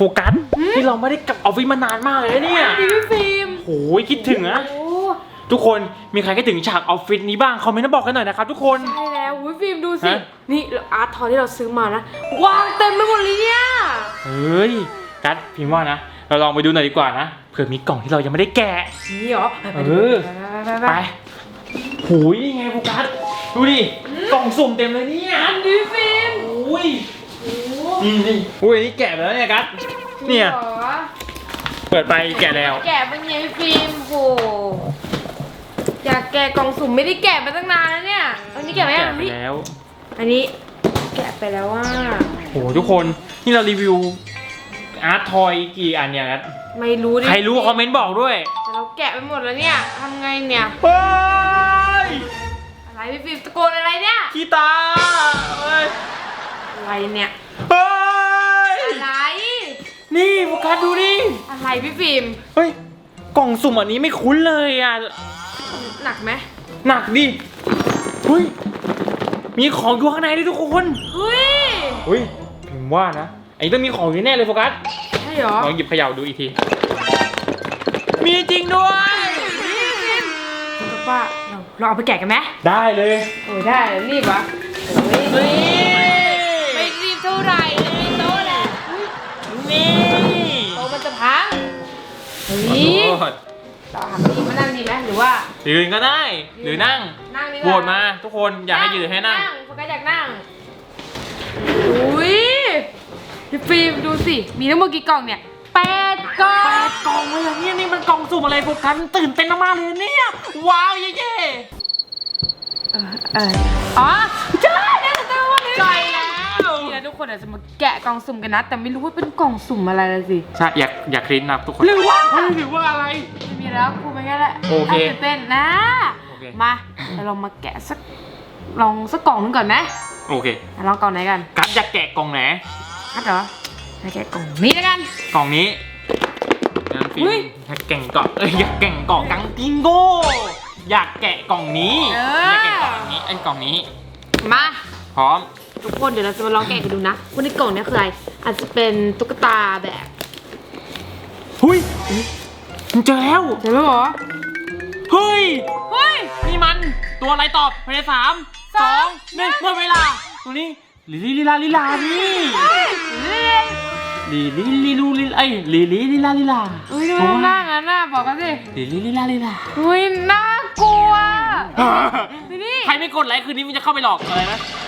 โฟกัสที่เราไม่ได้กลับออฟฟิศมานานมากเลยนะเนี่ยดิพี่ฟิล์มโอ้ยคิดถึงนะโอ้ทุกคนมีใครคิดถึงฉากออฟฟิศนี้บ้างคอมเมนต์มาบอกกันหน่อยนะครับทุกคน ใช่แล้วอุ้ยฟิล์มดูสิ ฮะ นี่อาร์ตทอยที่เราซื้อมานะวางเต็มไปหมดเลยเนี่ยเฮ้ยกัดพิมพ์ว่านะ เราลองไปดูหน่อยดีกว่านะเผื่อมีกล่องที่เรายังไม่ได้แกะ นี่เหรอไปเออไปไปไปหูยนี่ไงโฟกัสดูดิกล่องสุ่มเต็มเลยเนี่ยอันดิฟิล์ม โอ้ยโอ้ นี่นี่อุ้ยนี่แกะไปแล้วเนี่ยกัดเนี่ยหรอเปิดไปแกะแล้ว แกะเป็นไงฟิล์มโหอยากแกะกล่องสุ่มไม่ได้แกะมาตั้งนานแล้วเนี่ยอันนี้แกะไหมแกะอันไปนี้แล้ว อันนี้แกะไปแล้วว่าโหทุกคน นี่เรารีวิวอาร์ตทอยกี่อันเนี่ยกัดไม่รู้ดิใครรู้คอมเมนต์บอกด้วย แต่เราแกะไปหมดแล้วเนี่ยทำไงเนี่ย เฮ้ย อะไรพี่ฟิล์มตะโกนอะไรเนี่ย ขี้ตาเฮ้ย อะไรเนี่ยเฮ้ย อะไรนี่โฟกัสดูดิ อะไรพี่ฟิล์มเฮ้ย กล่องสุ่มอันนี้ไม่คุ้นเลยอะ หนักไหมหนักดิเฮ้ย มีของอยู่ข้างในด้วยทุกคนเฮ้ยเฮ้ยผมว่านะ อันนี้ต้องมีของอยู่แน่เลยโฟกัส ใช่เหรอลองหยิบเขย่าดูอีกที มีจริงด้วยกับว่าเราเราเอาไปแกะกันไหมได้เลย โอ้ยได้เลยรีบวะโอ้ย เฮ้ขอยโทษเราหันดีมานั่งดีไหมหรือว่า ยืนก็ได้ หรือนั่งนั่งดีกโหว่วตมา ทุกคนอยากให้ยืนให้นั่ง โฟกัสอยากนั่ง อุ้ยพี่ฟิล์มดูสิ มีทั้งหมดกี่กล่องเนี่ยแปดกล่อง แปดกล่องเลยอะเนี่ยนี่มันกล่องสุ่มอะไรโฟกัสตื่นเต้นมากๆเลยเนี่ย ว้าวเย่เออเอออ๋อใช่ได้แล้ววันนี้ ๆใช่แล้ว นี่นะทุก คนอาจจะมาแกะกล่องสุ่มกันนะ แต่ไม่รู้ว่าเป็นกล่องสุ่มอะไรเลยสิ ใช่อยากอยากคลีนนับทุกคน หรือว่าเฮ้ยหรือว่าอะไร ไม่มีแล้วครูไปงั้นแหละโอเคตื่นเต้นนะโอเค มาเราลองมาแกะสักลองสักกล่องหนึงก่อนไหมโอเคอะลองกล่องไหนกันกัดอยากแกะกล่องไหนคัดเหรอให้แกะกล่องนี้แล้วกัน กล่องนี้งั้นฟิล์เฮ้มยอยากแกะกล่องเอ้ยอยากแกะกล่องกังกิงโก้อยากแกะกล่องนี้เอออยากแกะกล่องนี้ไอ้กล่องนี้ มาพร้อม ทุกคนเดี๋ยวเราจะมาลองแกะกันดูนะว่าในกล่องเนี้คืออะไรอาจจะเป็นตุ๊กตาแบบหุยมันเจอแล้วเห็นไหมหรอเฮ้ยเฮ้ยนี่มันตัวอะไรตอบภายในสามสองหนึ่งหมดเวลาตัวนี้ลิลิลิลาลิลานี่เฮ้ยเฮ้ยลิลิลิลูลิไอ้ยลิลิลิลาลิลาเฮ้ยดูหน้างั้นน่ะบอกกันสิลิลิลิลาลิลาเฮ้ยน่ากลัวนี่ใครไม่กดไลค์คืนนี้มันจะเข้าไปหลอกอะไรนะดู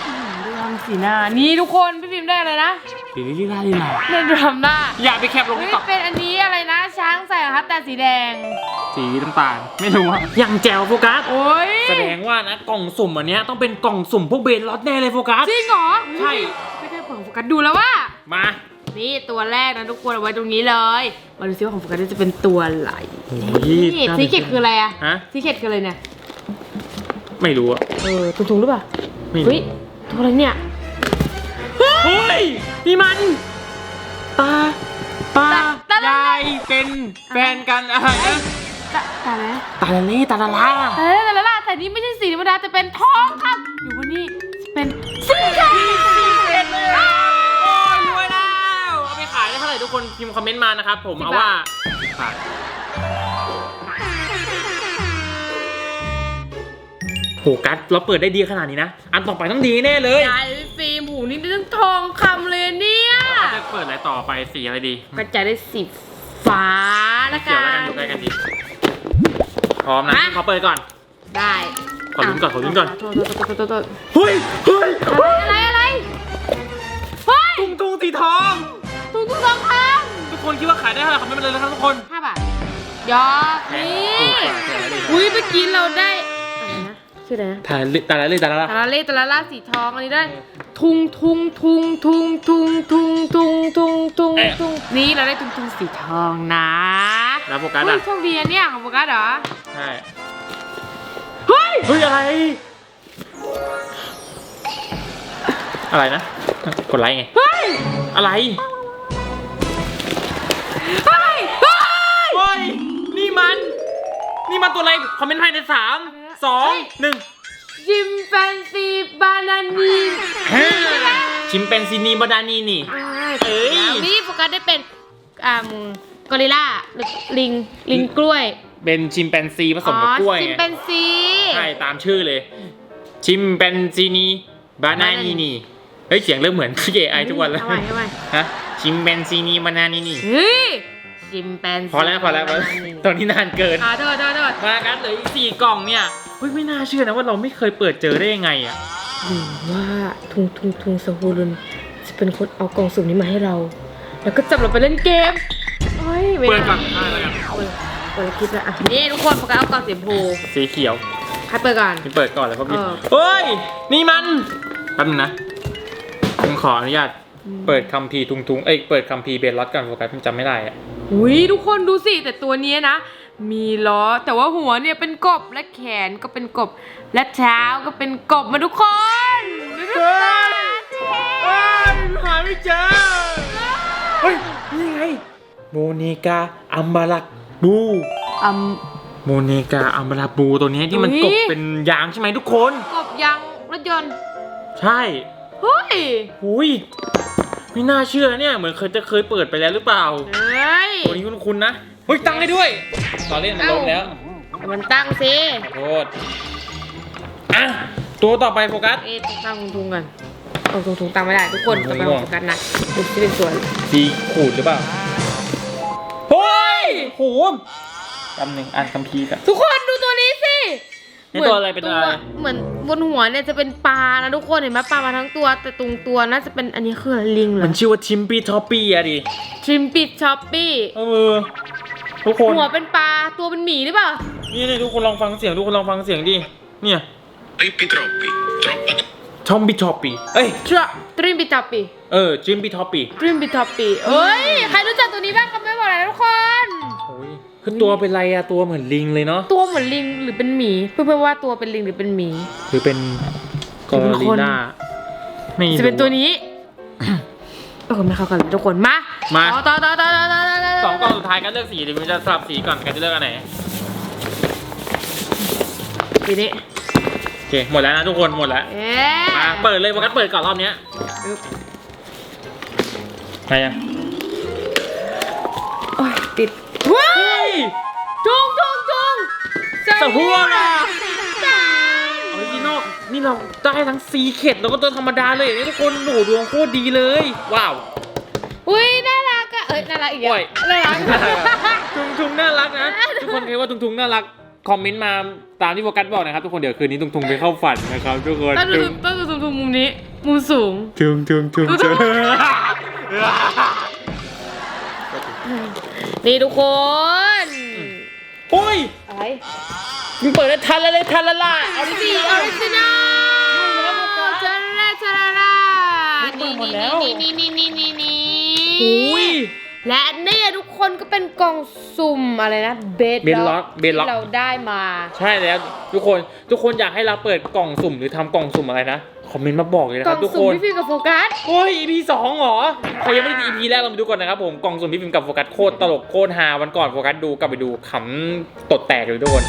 ทำสีหน้า นี่ทุกคนพี่ฟิล์มได้เลยนะลิลิลิลาลิลาเนี่ยดูทำหน้าอย่าไปแคปลงเฮ้ยติ๊กต็อกเป็นอันนี้อะไรนะ ช้างใส่รองเท้าแต่สีแดง สีน้ำตาลไม่รู้ว่าอย่างแจวโฟกัสโอ้ยแสดงว่านะกล่องสุ่มอันเนี้ยต้องเป็นกล่องสุ่มพวกเบนล็อตแน่เลยโฟกัสจริงเหรอใช่ไม่ได้ของโฟกัสดูแล้วว่ามานี่ตัวแรกนะทุกคนเอาไว้ตรงนี้เลยมาดูซิว่าของโฟกัสจะเป็นตัวอะไรนี่สีเข็ดคืออะไรอะฮะสีเข็ดคืออะไรเนี่ยไม่รู้อะเออถุงๆหรือเปล่าไม่รู้เฮ้ย ตัวอะไรเนี่ยเฮ้ยนี่มันตาตาตาตายายเป็นแฟนกันอะไรนะตาตาไหนตาละเล่ตาละลาแต่แต่ละล่ะแต่นี่ไม่ใช่สีธรรมดาแต่เป็นทองครับอยู่บนนี้จะเป็นสีเข็ดโอ้ยรวยแล้วเอาไปขายได้เท่าไหร่ทุกคนพิมพ์คอมเมนต์มานะครับผมเอาว่าสิบบาท โหกัสเราเปิดได้ดีขนาดนี้นะ อันต่อไปต้องดีแน่เลยยายฟิล์มหูนี่เป็นทองคำเลยเนี่ย จะเปิดอะไรต่อไปสีอะไรดีก็จะได้สีฟ้าละเกี่กัยวแล้วกันนอยู่ใกล้กันดีพร้อมนะมา ขอเปิดก่อน ได้ขอลุ้นก่อนขอลุ้นก่อน โทษโทษโทษโทษโทษเฮ้ยเฮ้ยอะไรอะไรเฮ้ยตุ้งตุ้งสีทอง ตุ้งตุ้งทองคทุกคนคิดว่าขายได้เท่าไหร่คอมเมนต์มาเลยนะครับทุกคนำห้าบาทยอดนี่อุ้ยเมื่อกี้เราได้อะไรนะ ชื่ออะไรนะถ่ายตาละเลยตาละละตาลาเล่ตาลาล่าสีทองอันนี้ได้ทุงทุงทุงทุงทุงทุงทุงทุงทุงทุงนี่เราได้ทุงทุงสีทองนะแล้วโฟกัสเฮ้อะยโชคดีนะเนี่ยของโฟกัสเหรอใช่เฮ้ยเฮ้ยอะไร อะไรนะกดไลค์ไง เฮ้ยอะไรเฮ้ยเฮ้ยเฮ้ยนี่มัน นี่มันตัวอะไรคอมเมนต์ภายในสาม สองหนึ่งจิมแฟนซีบานานีชิมเป็นซินีบาดานีนี่ เอ้ยแล้วนี่โฟกัสได้เป็นอ่ามกอริลล่าหรือลิงลิงกล้วยเป็นชิมแปนซีผสมกับกล้วยอ๋อชิมไงแปนซีใช่ตามชื่อเลย ชิมแปนซีนีบานานีนีเฮ้ยเสียงเริ่มเหมือน AI ทุกวันแล้วทำไมทำไมฮะชิมแปนซีนีบานานีนีเฮ้ยชิมแปนซีพอแล้วพอแล้วพอแล้วตอนนี้นานเกินอ่าโทษโทษโทษมากันเหลืออีกสี่กล่องเนี่ย เฮ้ยไม่น่าเชื่อนะว่าเราไม่เคยเปิดเจอได้ยังไงอะหรือว่าทุงทุงทุงสฮูรุนจะเป็นคนเอากล่องสุ่มนี้มาให้เรา แล้วก็จับเราไปเล่นเกมเฮ้ยไม่เปิดก่อนได้อะเลยครับเปิดเปิดแล้วคิดแล้วอะนี่ทุกคนโฟกัสเอากล่องสีชมพูสีเขียวใครเปิดก่อน นี่เปิดก่อนเลยพ่อพี่เออ เฮ้ย นี่มันแป๊บนึงนะผมขออนุญาตเปิดคัมภีร์ทุงทุงๆเอ้ยเปิดคัมภีร์เบลล็อตก่อนโฟกัสผมจำไม่ได้อะ อุ้ยทุกคนดูสิแต่ตัวเนี้ยนะ มีล้อ แต่ว่าหัวเนี่ยเป็นกบและแขนก็เป็นกบ และเท้าก็เป็นกบมาทุกคนดูสิเฮ้ยหาไม่เจอเฮ้ยนี่ไงโมเนกาอัมบาลักบูอืมโมเนกาอัมบาลักบูตัวเนี้ยที่มันอุ๊ยกบเป็นยางใช่ไหมทุกคน กบยางรถยนต์ใช่เฮ้ยหุยไม่น่าเชื่อนะเนี่ยเหมือนเคยจะเคยเปิดไปแล้วหรือเปล่า เฮ้ยตัวนี้คุณคุณนะเฮ้ยตั้งให้ด้วยตอนเล่นมันลงแล้วแต่มันตั้งสิขอโทษอะตัวต่อไปโฟกัส เอ๊ะต้องตั้งทุงๆกันเอาทุงๆตั้งไม่ได้ทุกคนทุจะงๆไปโฟกัสนะดูที่เป็นส่วนสีขูดหรือเปล่าเฮ้ยโหแป๊บหนึ่งอ่านคำพีร์กันทุกคนดูตัวนี้สินี่ตัวอะไรเป็นอะไรเหมือนบนหัวเนี่ยจะเป็นปลานะทุกคนเห็นไหมปลามาทั้งตัว แต่ตรงตัวน่าจะเป็นอันนี้คืออะไรลิงเหรอมันชื่อว่าชิมปี้ท็อปปี้อะดิชิมปิดช็อปปี้เออ ทุกคน หัวเป็นปลาตัวเป็นหมีหรือเปล่านี่นี่ทุกคนลองฟังเสียงทุกคนลองฟังเสียงดิ เนี่ย Rippi troppi, troppo ชอมบี้ท็อปปี้เอ้ย ทรตริมปิท็อปปี้เออจิมบี้ท็อปปี้ตริมปิท็อปปี้เอ้ย ใครรู้จักตัวนี้บ้างคอมเมนต์บอกหน่อยนะทุกคน โอ้ยคือตัวเป็นไรอะตัวเหมือนลิงเลยเนาะ ตัวเหมือนลิงหรือเป็นหมี เพื่อนๆว่าตัวเป็นลิงหรือเป็นหมี หรือเป็นกอหรือเป็นริคนลล่าไม่รู้ จะเป็นตัวนี้ เออไม่เข้ากันเลยทุกคน มามา ต่อต่อต่อต่อต่อต่อต่ สองกล่องสุดท้ายกันเลือกสีเดี๋ยวมันจะสลับสีก่อนกันจะเลือกอันไหนทีนี้โอเคหมดแล้วนะทุกคนหมดแล้วเอ๊ะมาเปิดเลยโฟกัสเปิดก่อนรอบเนี้ยใครอะโอ้ยติดว้าเฮ้ยจุงจุงจุงสะหัวล่ะจ้าออริจินอลนี่เราได้ทั้งซีเข็ดแล้วก็ตัวธรรมดาเลยนี่ทุกคนโอ้โหดวงโคตรดีเลย ว้าว อุ้ยน่ารักอะเอ้ ยน่ารักอีกโอ้แล้วยน่ารัก ทุงทุงน่ารักนะ ทุกคนคิดว่าทุงทุงน่ารัก คอมเมนต์มาตามที่โฟกัสบอกนะครับ ทุกคนเดี๋ยวคืนนี้ทุงทุงไปเข้าฝันนะครับ ทุกคนต้องดูทุงต้องดูทุงมุมนี้ มุมสูง ทุงทุงทุงทุทุงงนี่ทุกคน โอ้ย อะไร มึงเปิดได้ทันแล้วเลยทันละล่ะเอาดิสีออริจินอล คนก็เป็นกล่องสุ่มอะไรนะเบด Bedrock Bedrock ที่เราได้มา ใช่แล้วทุกคนทุกคนอยากให้เราเปิดกล่องสุ่มหรือทำกล่องสุ่มอะไรนะ คอมเมนต์มาบอกเลยนะกคล่รัอบงทุกสุ่คมนพี่ฟิวกับโฟกัส โอ้ย EP สองเหรอใครยังไม่ได้ดู EP แรกเรามาดูก่อนนะครับผมกล่องสุ่มพี่ฟิล์มกับโฟกัสโคตรตลกโคตรฮาวันก่อนโฟกัสดูกลับไปดูขำตดแตกเลยทุกคน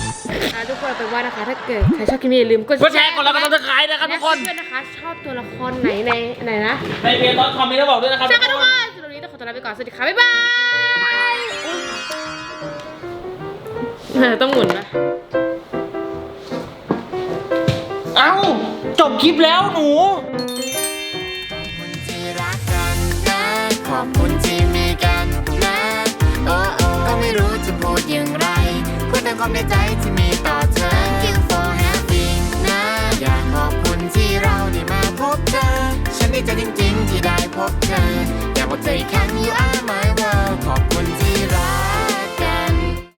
อะทุกคนเอาเป็นว่านะคะ ถ้าเกิดใครชอบคลิปนี้อย่าลืมกดก็แชร์กดไลค์กดซับสไครต์นะครับทุกคนและเพื่อนๆนะคะ ชอบตัวละครไหนในไหนนะในเพจตอนคอมเมนต์มาบอกด้วยนะครับ ใช่ทุค่ะกทุกคคนนสำหรับวันนี้ต้องขอตัวลาไปก่อน สวัสดีค่ะ บ๊ายบาย ต้องหมุนนะเอ้า จบคลิปแล้วหนู ที่รักกันนะ ขอบคุณที่มีกันนะ โอ้โอ้ก็ไม่รู้จะพูดอย่างไร พูดแต่ความในใจที่มีต่อเธอ Thank you for having นะ อยากขอบคุณที่เราได้มาพบเธอ ฉันดีใจจริงๆที่ได้พบเธอ อยากบอกเธออีกครั้ง you are my world